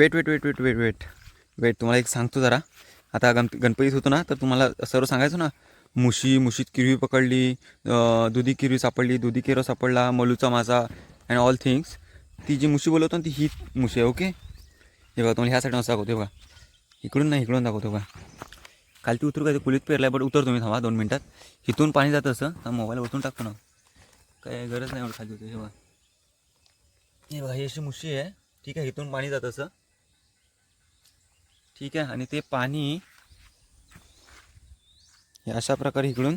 Wait wait wait wait wait wait wait तुम्हाला एक सांगतो जरा. आता गण गणपतीत होतो ना तर तुम्हाला सर्व सांगायचो ना. मुशी मुशीत किरवी पकडली दुधी किरवी सापडली दुधी केरो सापडला मलूचा मासा अँड ऑल थिंग्स ती जी मुशी बोलवतो ना ती ही मुशी आहे ओके हे बघा तुम्हाला ह्या साईडनं असं दाखवतो बघा. इकडून नाही इकडून दाखवतो बघा. काल ती उतरू काय ते कुलीत पेरलाय बट उतर तुम्ही थांबा दोन मिनटात. इथून पाणी जातं असं हा मोबाईल ओतून टाकतो ना. काय गरज नाही एवढं खाली होते हे बघा. हे बघा ही अशी मुशी आहे. ठीक आहे इथून पाणी जातं असं. ठीक आहे. आणि ते पाणी हे अशा प्रकारे इकडून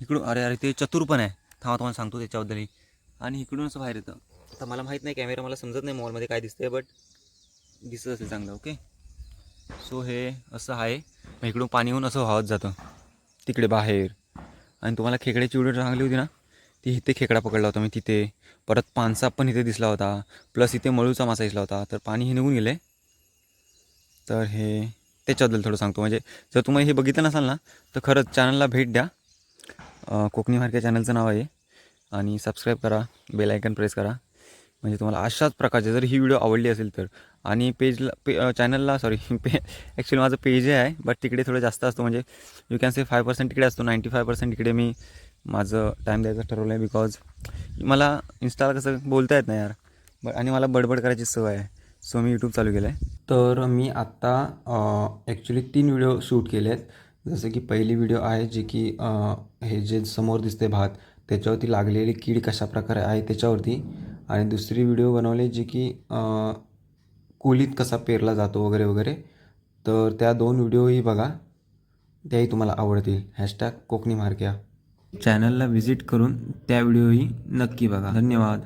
इकडून अरे अरे ते चतुर पण आहे. थांबा तुम्हाला सांगतो त्याच्याबद्दल आणि इकडून असं बाहेर येतं. आता मला माहीत नाही कॅमेरा मला समजत नाही मॉलमध्ये काय दिसतंय बट दिसत असेल चांगलं ओके सो हे असं आहे. मग इकडून पाणी येऊन असं वाहत जातं. तिकडे बाहेर. आणि तुम्हाला खेकड्याची व्हिडिओ चांगली होती ना ती इथे खेकडा पकडला होता मी तिथे. परत पानसाप पण इथे दिसला होता. प्लस इथे मळूचा मासा दिसला होता. तर पाणी हे निघून गेले तर हे त्याच्याबद्दल थोडं सांगतो. म्हणजे जर तुम्ही हे बघितलं नसाल ना तर खरंच चॅनलला भेट द्या. कोकणी मार्के चॅनलचं नाव आहे. आणि सबस्क्राईब करा बेल आयकन प्रेस करा. म्हणजे तुम्हाला अशाच प्रकारचे जर ही व्हिडिओ आवडली असेल तर. आणि पेजला पे चॅनलला सॉरी पे ॲक्च्युली माझं पेज आहे बट तिकडे थोडं जास्त असतो. म्हणजे you can say five percent तिकडे असतो नाईंटी फाय पर्सेंट तिकडे मी माझं टाईम द्यायचं ठरवलं आहे बिकॉज मला इन्स्टाला कसं बोलता येत नाही यार. ब आणि मला बडबड करायची सवय आहे. सो मी यूट्यूब चालू केलं आहे तर मी आत्ता ॲक्च्युली तीन व्हिडिओ शूट केले आहेत जसं की पहिली व्हिडिओ आहे जे की हे जे समोर दिसते भात त्याच्यावरती लागलेली कीड कशा प्रकारे आहे त्याच्यावरती. आणि दुसरी व्हिडिओ बनवली जी की कुलीत कसा पेरला जातो वगैरे वगैरे. तर त्या दोन व्हिडिओही बघा. त्याही तुम्हाला आवडतील. हॅशटॅग कोकणी मार्क्या चॅनलला व्हिजिट करून त्या व्हिडिओही नक्की बघा. धन्यवाद.